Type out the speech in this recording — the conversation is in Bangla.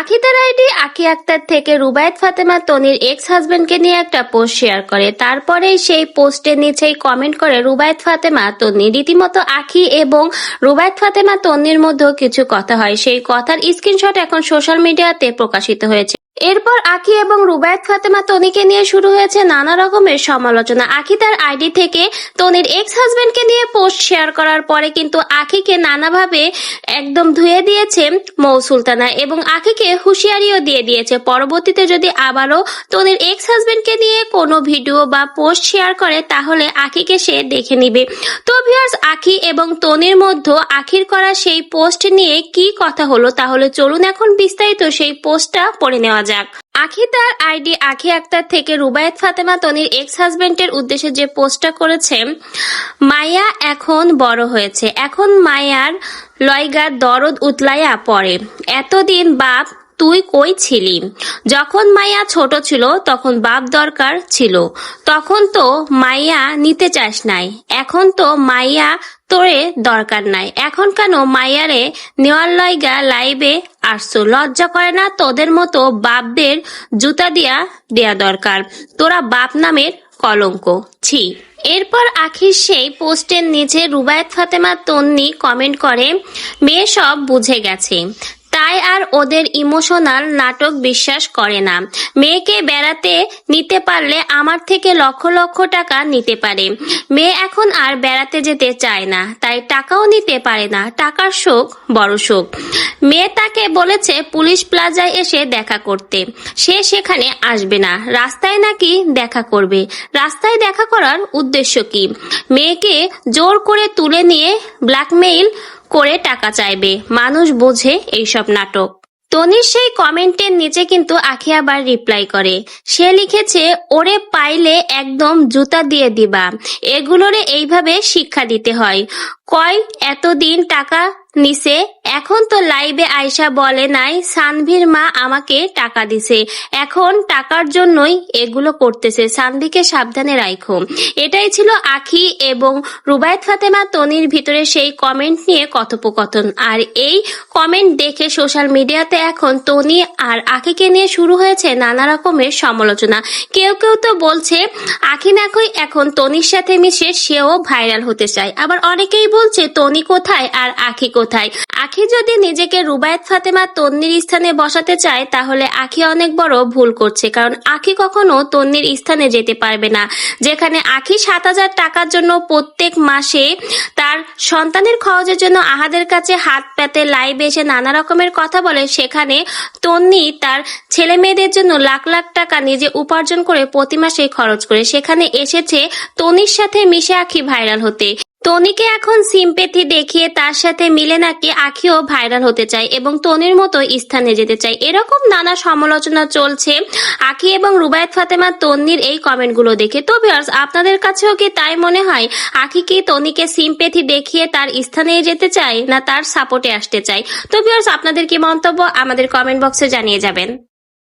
আখিতার আইডি আকি আক্তার থেকে রুবায়ত ফাতেমা তনির এক্স হাজবেন্ডকে নিয়ে একটা পোস্ট শেয়ার করে। তারপরেই সেই পোস্টের নিচেই কমেন্ট করে রুবায়ত ফাতেমা তন্নি। রীতিমতো আখি এবং রুবায়ত ফাতেমা তন্নির মধ্যেও কিছু কথা হয়। সেই কথার স্ক্রিনশট এখন সোশ্যাল মিডিয়াতে প্রকাশিত হয়েছে। এরপর আখি এবং রুবায়ত ফাতেমা তনিকে নিয়ে শুরু হয়েছে নানা রকমের সমালোচনা। আখি তার আইডি থেকে তনির এক্স হাজবেন্ডকে নিয়ে পোস্ট শেয়ার করার পরে কিন্তু আখিকে নানাভাবে একদম ধুয়ে দিয়েছে মৌ সুলতানা এবং আখিকে হুঁশিয়ারিও দিয়ে দিয়েছে। পরবর্তীতে যদি আবারও তনির এক্স হাজবেন্ডকে নিয়ে কোনো ভিডিও বা পোস্ট শেয়ার করে, তাহলে আখিকে সে দেখে নিবে। তো ভিউয়ার্স আখি এবং তনির মধ্যে আখির করা সেই পোস্ট নিয়ে কি কথা হলো, তাহলে চলুন এখন বিস্তারিত সেই পোস্টটা পড়ে নেওয়া যাক। আখি তার আইডি আখি আক্তার থেকে রুবায়ত ফাতেমা তনির এক্স হাজবেন্ডের উদ্দেশ্যে যে পোস্টটা করেছে, মায়া এখন বড় হয়েছে। এখন মায়ার লয়গার দরদ উতলাইয়া পড়ে। এতদিন বাপ তুই কই ছিলি? যখন মাইয়া ছোট ছিল, তখন বাপ দরকার ছিল। তখন তো মাইয়া নিতে চাস নাই। এখন তো মাইয়া তোরে দরকার নাই। এখন কেন মাইয়ারে নেওয়ার লইগা লাইভে আসছো? লজ্জা করে না তোদের মতো বাপদের জুতা দিয়া দেয়া দরকার? তোরা বাপ নামের কলঙ্ক। ছি। এরপর আখির সেই পোস্টের নিচে রুবায়েত ফাতেমা তন্নি কমেন্ট করে, মেয়ে সব বুঝে গেছে। তাই আর ওদের ইমোশনাল নাটক বিশ্বাস করে না। মেয়েকে বেড়াতে নিতে পারলে আমার থেকে লক্ষ লক্ষ টাকা নিতে পারে। মেয়ে এখন আর বেড়াতে যেতে চায় না, তাই টাকাও নিতে পারে না, টাকার শোক বড় শোক। মেয়ে তাকে বলেছে পুলিশ প্লাজায় এসে দেখা করতে। সে সেখানে আসবে না, রাস্তায় নাকি দেখা করবে। রাস্তায় দেখা করার উদ্দেশ্য কি? মেয়েকে জোর করে তুলে নিয়ে ব্ল্যাকমেইল করে টাকা চাইবে। মানুষ বোঝে এইসব নাটক। তনির সেই কমেন্টের নিচে কিন্তু আখি আবার রিপ্লাই করে। সে লিখেছে, ওরে পাইলে একদম জুতা দিয়ে দিবা। এগুলোরে এইভাবে শিক্ষা দিতে হয়। কয় এতদিন টাকা নিছে? এখন তো লাইভে আয়সা বলে নাই, সানভির মা আমাকে টাকা দিছে। এখন টাকার জন্যই এগুলো করতেছে, সানভিকে সাবধানে রাখো এটাই ছিল আখি এবং রুবায়ত ফাতেমা তনির ভিতরে সেই কমেন্ট নিয়ে কথোপকথন। আর এই কমেন্ট দেখে সোশ্যাল মিডিয়াতে এখন তনি আর আখিকে নিয়ে শুরু হয়েছে নানা রকমের সমালোচনা। কেউ কেউ তো বলছে, আখি নাকি এখন তনির সাথে মিশে সেও ভাইরাল হতে চায়। আবার অনেকেই বলছে, তনি কোথায় আর আখি কোথায়? আখি যদি নিজেকে রুবায়েত ফাতেমা তন্নির স্থানে বসাতে চায়, তাহলে আখি অনেক বড় ভুল করছে, কারণ আখি কখনো তন্নির স্থানে যেতে পারবে না। যেখানে আখি সাত হাজার টাকার জন্য প্রত্যেক মাসে তার সন্তানের খরচের জন্য আহাদের কাছে হাত পেতে, লাইভে এসে নানা রকমের কথা বলে, সেখানে তন্নি তার ছেলে মেয়েদের জন্য লাখ লাখ টাকা নিজে উপার্জন করে প্রতি মাসে খরচ করে, সেখানে এসেছে তনির সাথে মিশে আখি ভাইরাল হতে। তনিকে এখন সিম্পেথি দেখিয়ে তার সাথে মিলে নাকি আখিও ভাইরাল হতে চায় এবং তনির মতো স্থানে যেতে চায়। এরকম নানা সমালোচনা চলছে আখি এবং রুবায়েত, ফাতেমা, তন্নির এই কমেন্টগুলো দেখে। তো ভিউয়ার্স, আপনাদের কাছেও কি তাই মনে হয়? আখি কি তনিকে সিম্পেথি দেখিয়ে তার স্থানে যেতে চায় না তার সাপোর্টে আসতে চায়? তো ভিউয়ার্স, আপনাদের কি মন্তব্য আমাদের কমেন্ট বক্সে জানিয়ে যাবেন।